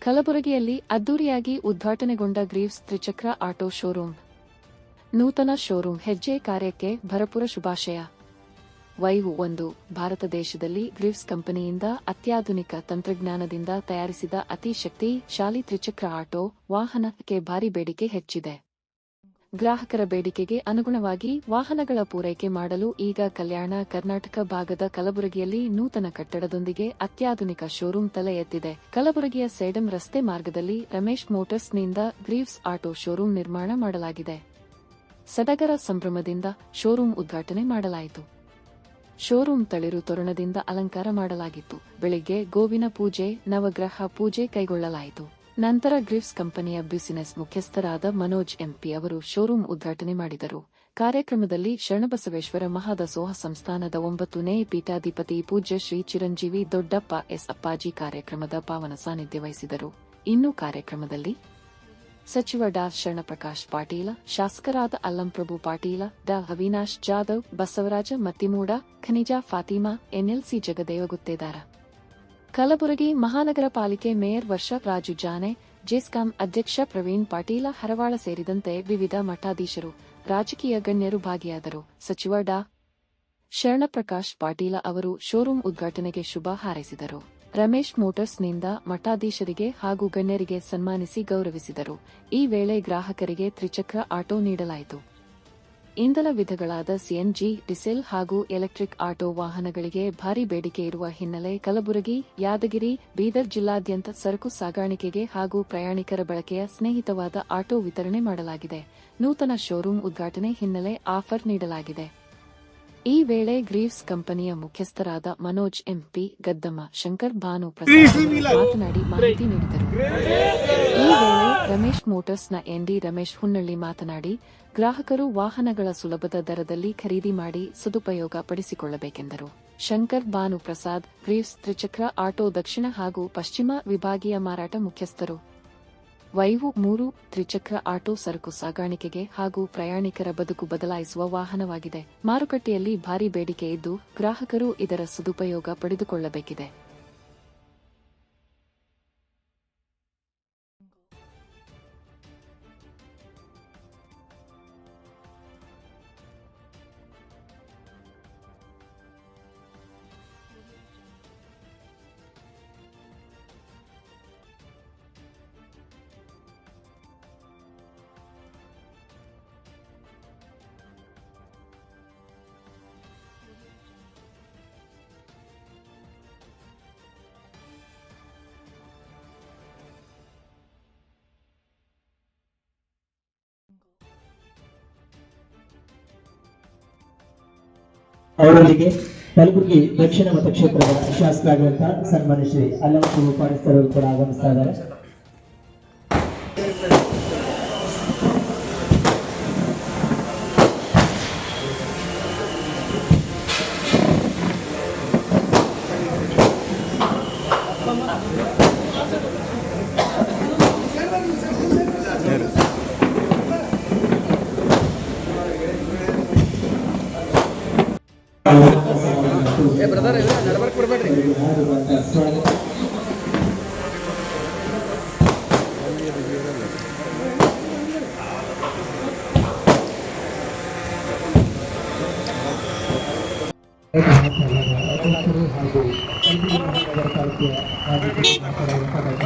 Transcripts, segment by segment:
ಕಲಬುರಗಿಯಲ್ಲಿ ಅದ್ದೂರಿಯಾಗಿ ಉದ್ಘಾಟನೆಗೊಂಡ ಗ್ರೀವ್ಸ್ ತ್ರಿಚಕ್ರ ಆಟೋ ಶೋರೂಂ ನೂತನ ಶೋರೂಂ ಹೆಜ್ಜೆ ಕಾರ್ಯಕ್ಕೆ ಭರಪುರ ಶುಭಾಶಯ. ವೈವು ಒಂದು, ಭಾರತ ದೇಶದಲ್ಲಿ ಗ್ರೀವ್ಸ್ ಕಂಪನಿಯಿಂದ ಅತ್ಯಾಧುನಿಕ ತಂತ್ರಜ್ಞಾನದಿಂದ ತಯಾರಿಸಿದ ಅತಿ ಶಕ್ತಿಶಾಲಿ ತ್ರಿಚಕ್ರ ಆಟೋ ವಾಹನಕ್ಕೆ ಭಾರಿ ಬೇಡಿಕೆ ಹೆಚ್ಚಿದೆ. ಗ್ರಾಹಕರ ಬೇಡಿಕೆಗೆ ಅನುಗುಣವಾಗಿ ವಾಹನಗಳ ಪೂರೈಕೆ ಮಾಡಲು ಈಗ ಕಲ್ಯಾಣ ಕರ್ನಾಟಕ ಭಾಗದ ಕಲಬುರಗಿಯಲ್ಲಿ ನೂತನ ಕಟ್ಟಡದೊಂದಿಗೆ ಅತ್ಯಾಧುನಿಕ ಶೋರೂಂ ತಲೆ ಎತ್ತಿದೆ. ಕಲಬುರಗಿಯ ಸೇಡಂ ರಸ್ತೆ ಮಾರ್ಗದಲ್ಲಿ ರಮೇಶ್ ಮೋಟರ್ಸ್ನಿಂದ ಗ್ರೀವ್ಸ್ ಆಟೋ ಶೋರೂಂ ನಿರ್ಮಾಣ ಮಾಡಲಾಗಿದೆ. ಸಡಗರ ಸಂಭ್ರಮದಿಂದ ಶೋರೂಂ ಉದ್ಘಾಟನೆ ಮಾಡಲಾಯಿತು. ಶೋರೂಂ ತಳಿರು ತೋರಣದಿಂದ ಅಲಂಕಾರ ಮಾಡಲಾಗಿತ್ತು. ಬೆಳಿಗ್ಗೆ ಗೋವಿನ ಪೂಜೆ, ನವಗ್ರಹ ಪೂಜೆ ಕೈಗೊಳ್ಳಲಾಯಿತು. ನಂತರ ಗ್ರಿಫ್ಸ್ ಕಂಪನಿಯ ಬ್ಯುಸಿನೆಸ್ ಮುಖ್ಯಸ್ಥರಾದ ಮನೋಜ್ ಎಂಪಿ ಅವರು ಶೋರೂಂ ಉದ್ಘಾಟನೆ ಮಾಡಿದರು. ಕಾರ್ಯಕ್ರಮದಲ್ಲಿ ಶರಣಬಸವೇಶ್ವರ ಮಹಾದಸೋಹ ಸಂಸ್ಥಾನದ ಒಂಬತ್ತನೇ ಪೀಠಾಧಿಪತಿ ಪೂಜ್ಯ ಶ್ರೀ ಚಿರಂಜೀವಿ ದೊಡ್ಡಪ್ಪ ಎಸ್ ಅಪ್ಪಾಜಿ ಕಾರ್ಯಕ್ರಮದ ಪಾವನ ಸಾನ್ನಿಧ್ಯ ವಹಿಸಿದರು. ಇನ್ನು ಕಾರ್ಯಕ್ರಮದಲ್ಲಿ ಸಚಿವ ಡಾ ಶರಣಪ್ರಕಾಶ್ ಪಾಟೀಲ, ಶಾಸಕರಾದ ಅಲ್ಲಂಪ್ರಭು ಪಾಟೀಲ, ಡಾ ಅವಿನಾಶ್ ಜಾಧವ್, ಬಸವರಾಜ ಮತ್ತಿಮೂಡ, ಖನಿಜಾ ಫಾತಿಮಾ, ಎನ್ಎಲ್ಸಿ ಜಗದೇವ ಗುತ್ತೇದಾರ ಕಲಬುರಗಿ ಮಹಾನಗರ ಪಾಲಿಕೆ ಮೇಯರ್ ವರ್ಷ ರಾಜು ಜಾನೆ, ಜೆಸ್ಕಾಂ ಅಧ್ಯಕ್ಷ ಪ್ರವೀಣ್ ಪಾಟೀಲ ಹರವಾಳ ಸೇರಿದಂತೆ ವಿವಿಧ ಮಠಾಧೀಶರು, ರಾಜಕೀಯ ಗಣ್ಯರು ಭಾಗಿಯಾದರು. ಸಚಿವ ಡಾ. ಶರಣಪ್ರಕಾಶ್ ಪಾಟೀಲ ಅವರು ಶೋರೂಂ ಉದ್ಘಾಟನೆಗೆ ಶುಭ ಹಾರೈಸಿದರು. ರಮೇಶ್ ಮೋಟರ್ಸ್ನಿಂದ ಮಠಾಧೀಶರಿಗೆ ಹಾಗೂ ಗಣ್ಯರಿಗೆ ಸನ್ಮಾನಿಸಿ ಗೌರವಿಸಿದರು. ಈ ವೇಳೆ ಗ್ರಾಹಕರಿಗೆ ತ್ರಿಚಕ್ರ ಆಟೋ ನೀಡಲಾಯಿತು. ಇಂಧನ ವಿಧಗಳಾದ ಸಿಎನ್ಜಿ ಡಿಸೆಲ್ ಹಾಗೂ ಎಲೆಕ್ಟ್ರಿಕ್ ಆಟೋ ವಾಹನಗಳಿಗೆ ಭಾರಿ ಬೇಡಿಕೆ ಇರುವ ಹಿನ್ನೆಲೆ ಕಲಬುರಗಿ, ಯಾದಗಿರಿ, ಬೀದರ್ ಜಿಲ್ಲಾದ್ಯಂತ ಸರಕು ಸಾಗಾಣಿಕೆಗೆ ಹಾಗೂ ಪ್ರಯಾಣಿಕರ ಬಳಕೆಯ ಸ್ನೇಹಿತವಾದ ಆಟೋ ವಿತರಣೆ ಮಾಡಲಾಗಿದೆ. ನೂತನ ಶೋರೂಂ ಉದ್ಘಾಟನೆ ಹಿನ್ನೆಲೆ ಆಫರ್ ನೀಡಲಾಗಿದೆ. ಈ ವೇಳೆ ಗ್ರೀವ್ಸ್ ಕಂಪನಿಯ ಮುಖ್ಯಸ್ಥರಾದ ಮನೋಜ್ ಎಂಪಿ ಗದ್ದಮ್ಮ ಶಂಕರ್ ಭಾನು ಪ್ರಸಾದ್ ಮಾತನಾಡಿ ಮಾಹಿತಿ ನೀಡಿದರು. ಈ ವೇಳೆ ರಮೇಶ್ ಮೋಟರ್ಸ್ನ ಎಂಡಿ ರಮೇಶ್ ಹುನ್ನಳ್ಳಿ ಮಾತನಾಡಿ ಗ್ರಾಹಕರು ವಾಹನಗಳ ಸುಲಭದ ದರದಲ್ಲಿ ಖರೀದಿ ಮಾಡಿ ಸದುಪಯೋಗ ಪಡಿಸಿಕೊಳ್ಳಬೇಕೆಂದರು. ಶಂಕರ್ ಭಾನು ಪ್ರಸಾದ್ ಗ್ರೀವ್ಸ್ ತ್ರಿಚಕ್ರ ಆಟೋ ದಕ್ಷಿಣ ಹಾಗೂ ಪಶ್ಚಿಮ ವಿಭಾಗೀಯ ಮಾರಾಟ ಮುಖ್ಯಸ್ಥರು. ವೈವು ಮೂರು ತ್ರಿಚಕ್ರ ಆಟೋ ಸರಕು ಸಾಗಾಣಿಕೆಗೆ ಹಾಗೂ ಪ್ರಯಾಣಿಕರ ಬದುಕು ಬದಲಾಯಿಸುವ ವಾಹನವಾಗಿದೆ. ಮಾರುಕಟ್ಟೆಯಲ್ಲಿ ಭಾರಿ ಬೇಡಿಕೆ ಇದ್ದು ಗ್ರಾಹಕರು ಇದರ ಸದುಪಯೋಗ ಪಡೆದುಕೊಳ್ಳಬೇಕಿದೆ. ಅವರೊಂದಿಗೆ ಕಲಬುರಗಿ ದಕ್ಷಿಣ ಮತಕ್ಷೇತ್ರದ ಶಾಸಕರಾಗಿರುವಂತಹ ಸನ್ಮಾನ್ಯ ಶ್ರೀ ಅಲ್ಲಮ ಪಾಡಿಸ್ತರ್ ಅವರು ಕೂಡ ಆಗಮಿಸ್ತಾ ಇದ್ದಾರೆ. ಅಧ್ಯಕ್ಷರು ಹಾಗೂ ಕಲಬುರಗಿ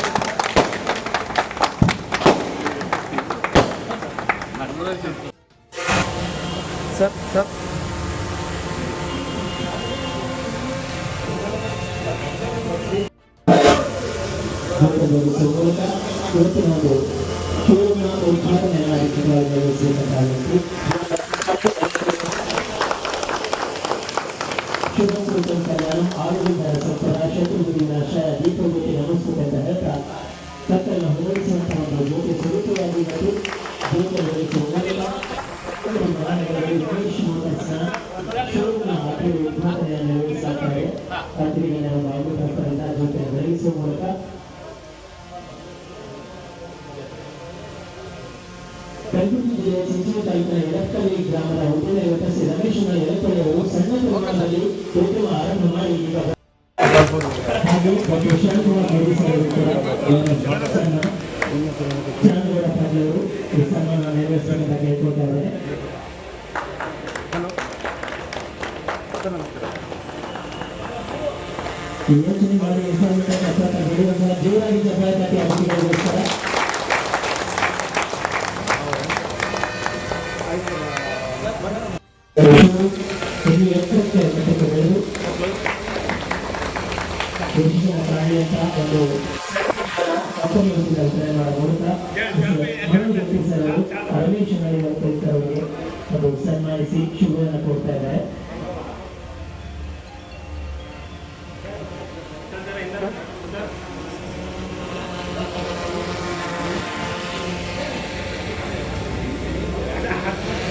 ಕಲಬುರಗಿ ಜಿಲ್ಲೆಯ ಚಿಂಚೋಳಿ ತಾಲೂಕಿನ ಎಳಕಳ್ಳಿ ಗ್ರಾಮದ ಉದ್ಯಮ ಯುವಕ ಶ್ರೀ ರಮೇಶನ ಎಳಕಳ್ಳಿ ಅವರು ಸಣ್ಣ ಪ್ರಮಾಣದಲ್ಲಿ ಉದ್ಯಮ ಆರಂಭ ಮಾಡಿ ಈಗ ಹಾಗೆ ಡಾಕ್ಟರ್ ಶಿವಕುಮಾರ್ ಗೌರಿ ಸರ್ ಅವರು ಕೂಡ ಇವರ ಸನ್ಮಾನ ಚಂದ್ರಗೌಡ ಪಾಟೀಲ್ ಅವರು ಈ ಸನ್ಮಾನ ನೆರವೇರಿಸಬೇಕಂತ ಕೇಳ್ಕೊಳ್ತಾ ಇದ್ದಾರೆ ಈ ಯೋಚನೆ ಮಾಡಿ ಹೆಸರು ಅಥವಾ ಬೆಳೆಯುವಂತಹ ಪ್ರಾಣಿ ಅಂತ ಒಂದು ಕಂಪನಿ ಕಲ್ಪನೆ ಮಾಡೋ ಮೂಲಕ ಮರಳು ಸರ್ ಅವರು ರಮೇಶ್ ನಳಿವರ್ ಅವರಿಗೆ ಒಂದು ಸನ್ಮಾನಿಸಿ ಶುಭವನ್ನು ಕೊಡ್ತಾ ಇದ್ದಾರೆ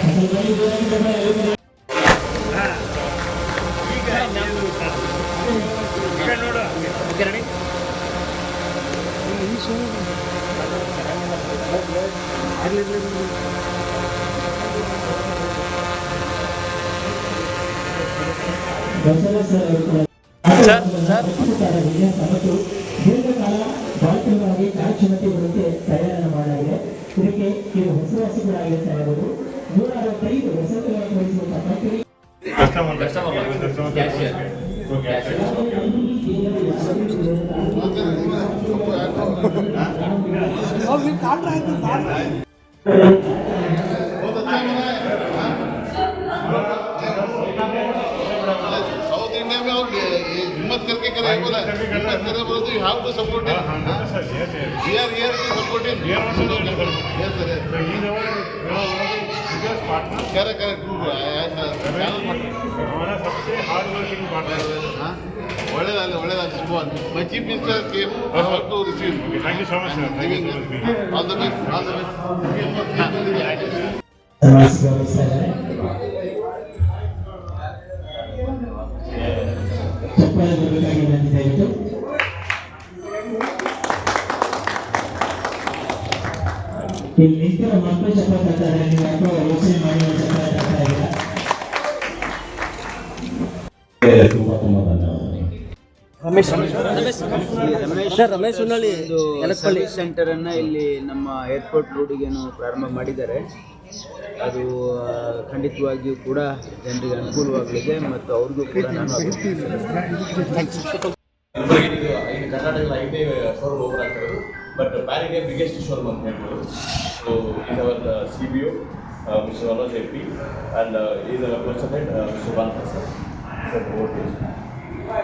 ಸ್ವಲ್ಪ ಬನ್ನಿ, ಸರ್ ವಿನ್ಯಾಸ ಮತ್ತು ದೀರ್ಘಕಾಲ ಬಾಳಿಕೆಗಾಗಿ ಕಾರ್ಯಕ್ಷಮತೆ ಬರುತ್ತೆ ತಯಾರನ್ನು ಮಾಡಲಾಗಿದೆ ಇದಕ್ಕೆ ಇದು ಹೆಸರುವಾಸಿ ಕೂಡ ಆಗಿರ್ತಾ ಇರಬಹುದು ನೂರ ಅರವತ್ತೈದು ವಸತಿಗಳನ್ನು ವಹಿಸುವಂತಹ ಕಂಪನಿ Customer. Sir, also you have to support him. We are here to support him. Yes, sir. Yes. Correct, correct. True. I am a channel partner. Huh? ಒಳ್ಳೇದಾಗಲಿ ಒಳ್ಳೇದಾಗಲಿ ಶುಭ my chief minister came to receive thank you so much sir thank you all the best all the best ನಮಸ್ಕಾರ sir ಚಪ್ಪಾಳೆ ಬರಬೇಕಾಗಿ ದಯವಿಟ್ಟು ಇಲ್ಲಿ ನಿಂತಿರೋ ಮಕ್ಕಳು ಚಪ್ಪಾಳೆ ತರ್ತಾರೆ ನೀವು ಯೋಚನೆ ಮಾಡಿ ಚಪ್ಪಾಳೆ ತರ್ತಾ ಇಲ್ಲ ತುಂಬಾ ತುಂಬಾ ಧನ್ಯವಾದಗಳು ಸರ್ ರಮೇಶ್ ಸರ್ವಿಸ್ ಸೆಂಟರ್ ಅನ್ನ ಇಲ್ಲಿ ನಮ್ಮ ಏರ್ಪೋರ್ಟ್ ರೋಡಿಗೇನು ಪ್ರಾರಂಭ ಮಾಡಿದ್ದಾರೆ. ಅದು ಖಂಡಿತವಾಗಿಯೂ ಕೂಡ ಜನರಿಗೆ ಅನುಕೂಲವಾಗಲಿದೆ ಮತ್ತು ಅವ್ರಿಗೂ ಕೂಡ ನಾನು ಕರ್ನಾಟಕದ ಐದೇ ಓಪನ್ ಆಗ್ತಿರೋದು ಬಟ್ ಪ್ಯಾರಿಗೆ ಬಿಗ್ಗೆಸ್ಟ್ ಶೋರೂಮ್ ಅಂತ so is our C B U mister Manoj P Prasad sir vote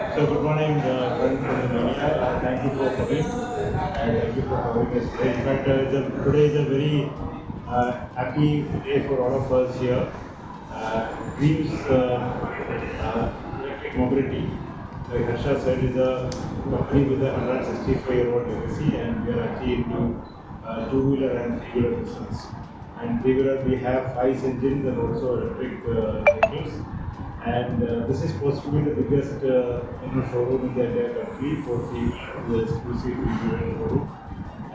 So good morning, uh, friends from Indonesia. Uh, Thank you for coming and thank you for having uh, today is a very happy day for all of us here. Uh, Dreams uh, uh, Electric Mobility, like Harsha said, is a company with a 165-year-old legacy and we are actually into uh, two-wheeler and three-wheeler business. And three-wheeler, we have ICE engines and also electric uh, vehicles. And uh, this is supposed to be the biggest uh, showroom in the entire country for the, exclusive showroom.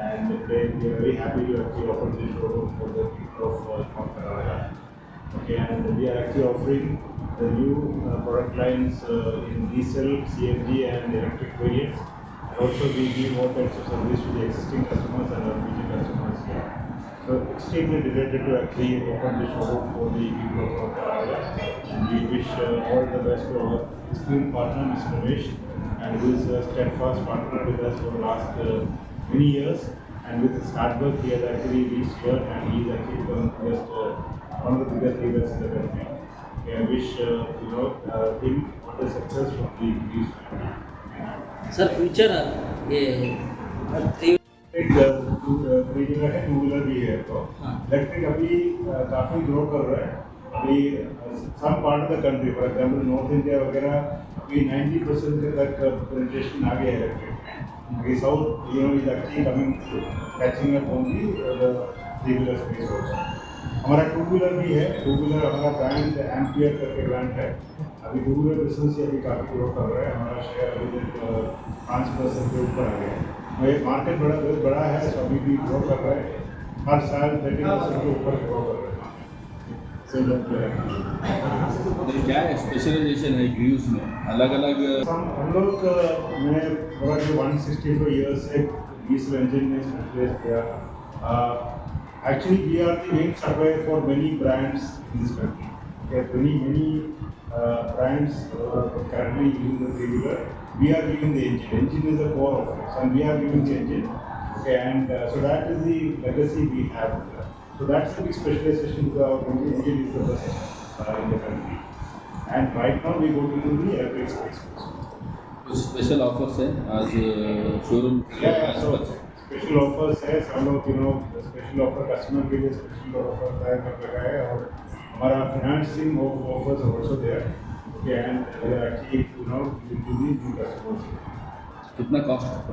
And we are very happy to actually open this showroom for the people of uh, North Okay, and we are actually offering the new uh, product lines uh, in diesel, CNG, and electric variants. And also we give more types of service to the existing customers and our future customers here. So extremely delighted to actually open this showroom for the people of North And we wish uh, all the best to our esteemed partner, Mr. Ramesh, and who is steadfast partner with us for the last uh, many years. And with his hard work, he has actually reached here and he is actually one the biggest, uh, one of the biggest leaders in the country. Okay, I wish uh, you know uh, him all the success from the his family. Sir, future Yeah. Two wheeler भी है तो electric अभी काफ़ी grow कर रहा है अभी some part of the country for example north India वगैरह अभी 90 परसेंट तक प्रेजेंटेशन आ गया है electric south you know is actually coming catching up only the three wheeler space also हमारा टू व्हीलर भी है टू व्हीलर हमारा ब्रांड एम्पियर करके ब्रांड है। अभी टू व्हीलर बिज़नेस ही अभी काफ़ी ग्रो कर रहा है, हमारा शेयर अभी पाँच परसेंट के ऊपर आ गया। है ये मार्केट बड़ा बहुत बड़ा है अभी भी ग्रो कर रहा है। हर साल थर्टी परसेंट के ऊपर ग्रो कर रहा है। क्या है स्पेशलाइजेशन है ग्रीव्स में अलग अलग हम लोग अ, मैं पूरा जो 164 इयर्स से डीजल इंजन में स्पेशलाइज किया actually we are the main supplier for many brands in this country many many uh, the three wheeler we are giving the engine engine is the core of it and we are giving the engine okay and uh, so that is the legacy we have so that's the big specialization because our engine is the best uh, in the country and right now we go to the electric space also. Special offers है आज showroom Yeah, yeah, so special offers है सब लोग you know special offer customer के लिए special offer तय कर रखा है और हमारा financing offers also there okay and we are actually you know the new customers कितना कॉस्ट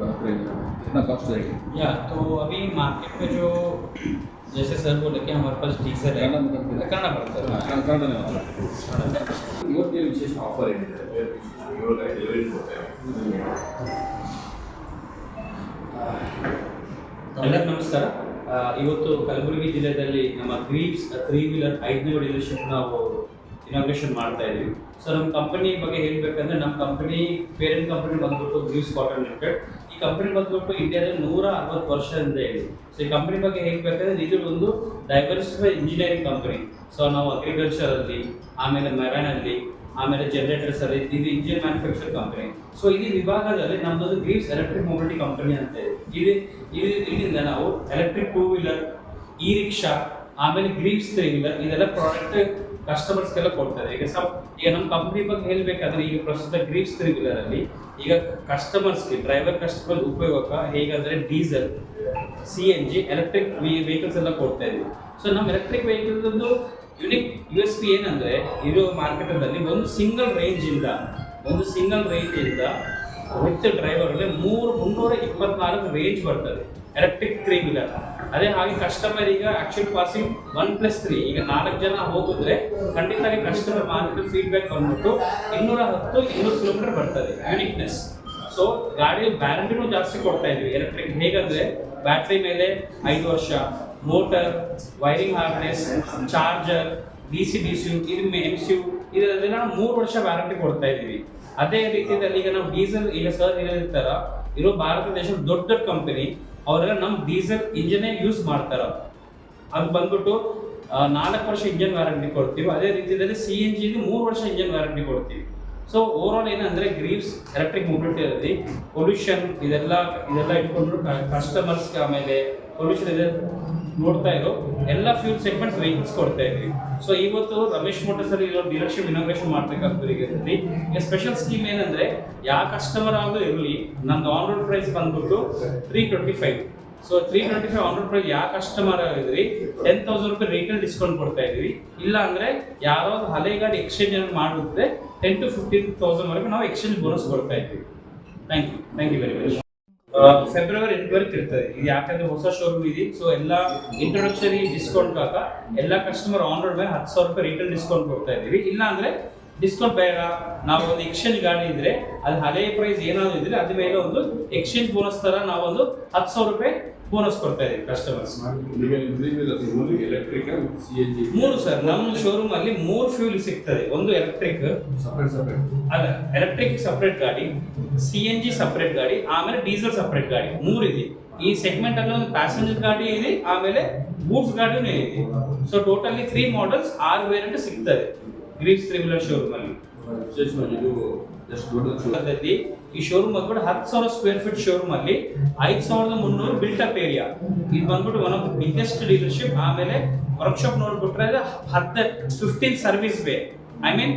कितना कॉस्ट रहेगा या तो अभी मार्केट में जो जैसे सर बोले कि हमारे पास डीजल है करना मतलब करना पड़ता है हाँ, करना नहीं होता ಇವತ್ತಿನ ವಿಶೇಷ ಆಫರ್ ಏನಿದೆ ಇವಾಗ ಡೆಲಿವರಿ ಕೊಡ್ತೇವೆ ಎಲ್ಲರಿಗೂ ನಮಸ್ಕಾರ ಆ, ಇವತ್ತು ಕಲಬುರಗಿ ಜಿಲ್ಲೆಯಲ್ಲಿ ನಮ್ಮ ಗ್ರೀವ್ಸ್ ತ್ರೀ ವೀಲರ್ ಐದನೇ ಡೀಲರ್ಶಿಪ್ ನಾವು ಇನಾಗ್ರೇಷನ್ ಮಾಡ್ತಾ ಇದೀವಿ ಸೊ ನಮ್ಮ ಕಂಪನಿ ಬಗ್ಗೆ ಹೇಳ್ಬೇಕಂದ್ರೆ ನಮ್ಮ ಕಂಪನಿ ಪೇರೆಂಟ್ ಕಂಪನಿ ಬಂದ್ಬಿಟ್ಟು ಗ್ರೀವ್ಸ್ ಕಾಟನ್ ಲಿಮಿಟೆಡ್ ಈ ಕಂಪನಿ ಬಂದ್ಬಿಟ್ಟು ಇಂಡಿಯಾದಲ್ಲಿ ನೂರ ಅರವತ್ತು ವರ್ಷ ಅಂತ ಇದೆ ಸೊ ಈ ಕಂಪನಿ ಬಗ್ಗೆ ಹೇಳ್ಬೇಕಂದ್ರೆ ಇದು ಒಂದು ಡೈವರ್ಸಿಫೈ ಇಂಜಿನಿಯರಿಂಗ್ ಕಂಪನಿ ಸೊ ನಾವು ಅಗ್ರಿಕಲ್ಚರ್ ಅಲ್ಲಿ, ಆಮೇಲೆ ಮೆರೈನ್ ಅಲ್ಲಿ, ಆಮೇಲೆ ಜನರೇಟರ್ಸ್ ಅಲ್ಲಿ, ಇದು ಇಂಜಿನ್ ಮ್ಯಾನುಫ್ಯಾಕ್ಚರ್ ಕಂಪನಿ ಸೊ ಈ ವಿಭಾಗದಲ್ಲಿ ನಮ್ಮದೊಂದು ಗ್ರೀವ್ಸ್ ಎಲೆಕ್ಟ್ರಿಕ್ ಮೊಬಿಲಿಟಿ ಕಂಪನಿ ಅಂತ ಇದೆ. ಇದು ಇಲ್ಲಿಂದ ನಾವು electric two wheeler E rickshaw ಆಮೇಲೆ ಗ್ರೀವ್ಸ್ ತ್ರೀ ಇದೆಲ್ಲ ಪ್ರಾಡಕ್ಟ್ ಕಸ್ಟಮರ್ಸ್ಗೆಲ್ಲ ಕೊಡ್ತಾರೆ. ಈಗ ಸಬ್ ಈಗ ನಮ್ಮ ಕಂಪ್ನಿ ಬಗ್ಗೆ ಹೇಳ್ಬೇಕಾದ್ರೆ ಈಗ ಪ್ರಸ್ತುತ ಗ್ರೀಪ್ಸ್ ರೆಗ್ಯುಲರ್ ಈಗ ಕಸ್ಟಮರ್ಸ್ಗೆ ಡ್ರೈವರ್ ಕಸ್ಟಮರ್ ಉಪಯೋಗಕ್ಕೆ ಹೇಗಂದ್ರೆ diesel C N G electric vehicles ಎಲ್ಲ ಕೊಡ್ತಾ ಇದ್ವಿ ಸೊ ನಮ್ಮ ಎಲೆಕ್ಟ್ರಿಕ್ ವೆಹಿಕಲ್ದು ಯುನಿಕ್ ಯು ಎಸ್ ಪಿ ಏನಂದ್ರೆ, ಇರೋ ಮಾರ್ಕೆಟಲ್ಲಿ ಒಂದು ಸಿಂಗಲ್ ರೇಂಜ್ ಇಂದ, ಒಂದು ಸಿಂಗಲ್ ರೇಂಜ್ ಇಂದ ವಿತ್ ಡ್ರೈವರ್ ಮೂರು ಮುನ್ನೂರ ಇಪ್ಪತ್ನಾಲ್ಕು ರೇಂಜ್ ಬರ್ತದೆ. ಎಲೆಕ್ಟ್ರಿಕ್ ತ್ರೀ ವೀಲರ್ ಅದೇ ಹಾಗೆ ಕಸ್ಟಮರ್ ಈಗ actual passing one plus three ಈಗ ನಾಲ್ಕು ಜನ ಹೋಗಿದ್ರೆ ಖಂಡಿತ ಕಸ್ಟಮರ್ ಮಾರ್ಕೆಟ್ ಫೀಡ್ಬ್ಯಾಕ್ ಬಂದ್ಬಿಟ್ಟು ಇನ್ನೂರ ಹತ್ತು, ಇನ್ನೂರು ಕಿಲೋಮೀಟರ್ ಬರ್ತದೆ ಯುನಿಕ್ನೆಸ್ ಸೊ ಗಾಡಿ ಬ್ಯಾರಂಟಿನೂ ಜಾಸ್ತಿ ಕೊಡ್ತಾ ಇದೀವಿ ಎಲೆಕ್ಟ್ರಿಕ್ ಹೇಗಂದ್ರೆ ಬ್ಯಾಟ್ರಿ ಮೇಲೆ ಐದು ವರ್ಷ motor wiring harness charger D C D C ಇದು ಎಂ ಸಿ ಯು ಇದರಲ್ಲಿ ನಾವು ಮೂರು ವರ್ಷ ವ್ಯಾರಂಟಿ ಕೊಡ್ತಾ ಇದೀವಿ ಅದೇ ರೀತಿಯಲ್ಲಿ ಈಗ ನಾವು ಡೀಸೆಲ್, ಈಗ ಸರ್ ಹೇಳಿರ್ತಾರ, ಇರೋ ಭಾರತ ದೇಶದ ದೊಡ್ಡ ದೊಡ್ಡ ಕಂಪನಿ ಅವರೆಲ್ಲ ನಮ್ಮ ಡೀಸೆಲ್ ಇಂಜಿನೇ ಯೂಸ್ ಮಾಡ್ತಾರ. ಅದು ಬಂದ್ಬಿಟ್ಟು ನಾಲ್ಕು ವರ್ಷ ಇಂಜಿನ್ ವ್ಯಾರಂಟಿ ಕೊಡ್ತೀವಿ. ಅದೇ ರೀತಿಯಲ್ಲಿ ಸಿ ಎನ್ ಜಿ ಮೂರು ವರ್ಷ ಇಂಜಿನ್ ವ್ಯಾರಂಟಿ ಕೊಡ್ತೀವಿ. ಸೊ ಓವರ್ ಆಲ್ ಏನಂದ್ರೆ ಗ್ರೀವ್ಸ್ ಎಲೆಕ್ಟ್ರಿಕ್ ಮೊಬಿಲಿಟಿಯಲ್ಲಿ ಪೊಲ್ಯೂಷನ್ ಇದೆಲ್ಲ ಇದೆಲ್ಲ ಇಟ್ಕೊಂಡು ಕಸ್ಟಮರ್ಸ್ ಆಮೇಲೆ ಪೊಲ್ಯೂಷನ್ ಇದೆ. ನೋಡ್ತಾ ಇರೋ ಎಲ್ಲ ಫ್ಯೂಲ್ ಸೆಗ್ಮೆಂಟ್ಸ್ ವೆಹಿಕಲ್ಸ್ ಕೊಡ್ತಾ ಇದ್ವಿ. ಸೊ ಇವತ್ತು ರಮೇಶ್ ಮೋಟರ್ಸ್ ಅಲ್ಲಿ ಇರೋ ಡೀಲರ್ಶಿಪ್ ಇನೋಗ್ರೇಷನ್ ಮಾಡ್ಬೇಕಾಗ್ತದೆ ಈಗ ಸ್ಪೆಷಲ್ ಸ್ಕೀಮ್ ಏನಂದ್ರೆ ಯಾವ ಕಸ್ಟಮರ್ ಆಗಲೂ ಇರಲಿ, ನಂದು ಆನ್ ರೋಡ್ ಪ್ರೈಸ್ ಬಂದ್ಬಿಟ್ಟು three twenty five so three twenty five on road price ಯಾವ ಕಸ್ಟಮರ್ ಆಗಿದ್ರಿ ಟೆನ್ ತೌಸಂಡ್ ರೂಪಾಯಿ ರಿಟೇಲ್ ಡಿಸ್ಕೌಂಟ್ ಕೊಡ್ತಾ ಇದೀವಿ ಇಲ್ಲ ಅಂದ್ರೆ ಯಾರೋ ಒಂದು ಹಳೆ ಗಾಡಿ ಎಕ್ಸ್ಚೇಂಜ್ ಮಾಡಿದ್ರೆ ಟೆನ್ ಟು ಫಿಫ್ಟೀನ್ ತೌಸಂಡ್ ವರೆಗೂ ನಾವು ಎಕ್ಸ್ಚೇಂಜ್ ಬೋನಸ್ ಕೊಡ್ತಾ ಇದ್ವಿ thank you thank you very much February ಎಂಟುವರೆಗೆ ಇರ್ತದೆ ಇದು ಯಾಕಂದ್ರೆ ಹೊಸ ಶೋರೂಮ್ ಇದೆ. ಸೊ ಎಲ್ಲ ಇಂಟ್ರೊಡಕ್ಷರಿ ಡಿಸ್ಕೌಂಟ್ ಕಾಕ ಎಲ್ಲ ಕಸ್ಟಮರ್ ಆನ್ ರೋಡ್ ಮೇಲೆ ಹತ್ತು ಸಾವಿರ ರೂಪಾಯಿ ರಿಟರ್ನ್ ಡಿಸ್ಕೌಂಟ್ ಕೊಡ್ತಾ ಇದ್ದೀವಿ. ಇಲ್ಲ ಅಂದ್ರೆ ಡಿಸ್ಕೌಂಟ್ ಬೇಡ. ನಾವು ಒಂದು ಎಕ್ಸ್ಚೇಂಜ್ ಗಾಡಿ ಇದ್ರೆ, ಅದು ಹಳೆ ಪ್ರೈಸ್ ಏನಾದ್ರು ಇದ್ರೆ, ಅದ್ರ ಮೇಲೆ ಒಂದು ಎಕ್ಸ್ಚೇಂಜ್ ಬೋನಸ್ ತರ ನಾವೊಂದು ಹತ್ತು ಸಾವಿರ ರೂಪಾಯಿ ಬೋನಸ್ ಕೊಡ್ತಾ ಇದೀವಿ customers electric C N G ಮೂರು ಸರ್ ನಮ್ಮ ಶೋರೂಮ್ ಅಲ್ಲಿ ಮೂರು ಫ್ಯೂಲ್ ಸಿಗ್ತದೆ. ಒಂದು ಎಲೆಕ್ಟ್ರಿಕ್ ಅಲ್ಲ ಎಲೆಕ್ಟ್ರಿಕ್ ಸಪ್ರೇಟ್ ಗಾಡಿ ಸಿ ಎನ್ ಜಿ ಸಪ್ರೇಟ್ ಗಾಡಿ ಆಮೇಲೆ ಡೀಸೆಲ್ ಸಪ್ರೇಟ್ ಗಾಡಿ. ಮೂರು ಇದೆ. ಈ ಸೆಗ್ಮೆಂಟ್ ಅಲ್ಲಿ ಒಂದು ಪ್ಯಾಸೆಂಜರ್ ಗಾಡಿ ಇದೆ ಆಮೇಲೆ ಗೂಡ್ಸ್ ಗಾಡಿನೂ ಇದೆ. ಸೊ ಟೋಟಲಿ ತ್ರೀ ಮಾಡೆಲ್ಸ್ ಆರು ವೇರಿಯಂಟ್ ಸಿಗ್ತದೆ. ಗ್ರೀಸ್ ತ್ರೀ ವೀಲರ್ ಶೋರೂಮ್ ಅಲ್ಲಿ. ಈ ಶೋರೂಮ್ ಬಂದ್ಬಿಟ್ಟು ಹತ್ತು ಸಾವಿರ ಸ್ಕ್ವೇರ್ ಫೀಟ್ ಶೋರೂಮ್ ಅಲ್ಲಿ ಐದು ಸಾವಿರದ ಮುನ್ನೂರು ಬಿಲ್ಟ್ ಅಪ್ ಏರಿಯಾ ಇದು ಬಂದ್ಬಿಟ್ಟು ಒನ್ ಆಫ್ ಬಿಗ್ಗೆಸ್ಟ್ ಡೀಲರ್ಶಿಪ್ ಆಮೇಲೆ ವರ್ಕ್ಶಾಪ್ ನೋಡ್ಬಿಟ್ರೆ ಹತ್ತು fifteen service bay I mean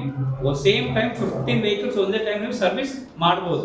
same time fifteen vehicles ಒಂದೇ ಟೈಮ್ ನೀವು ಸರ್ವಿಸ್ ಮಾಡ್ಬೋದು.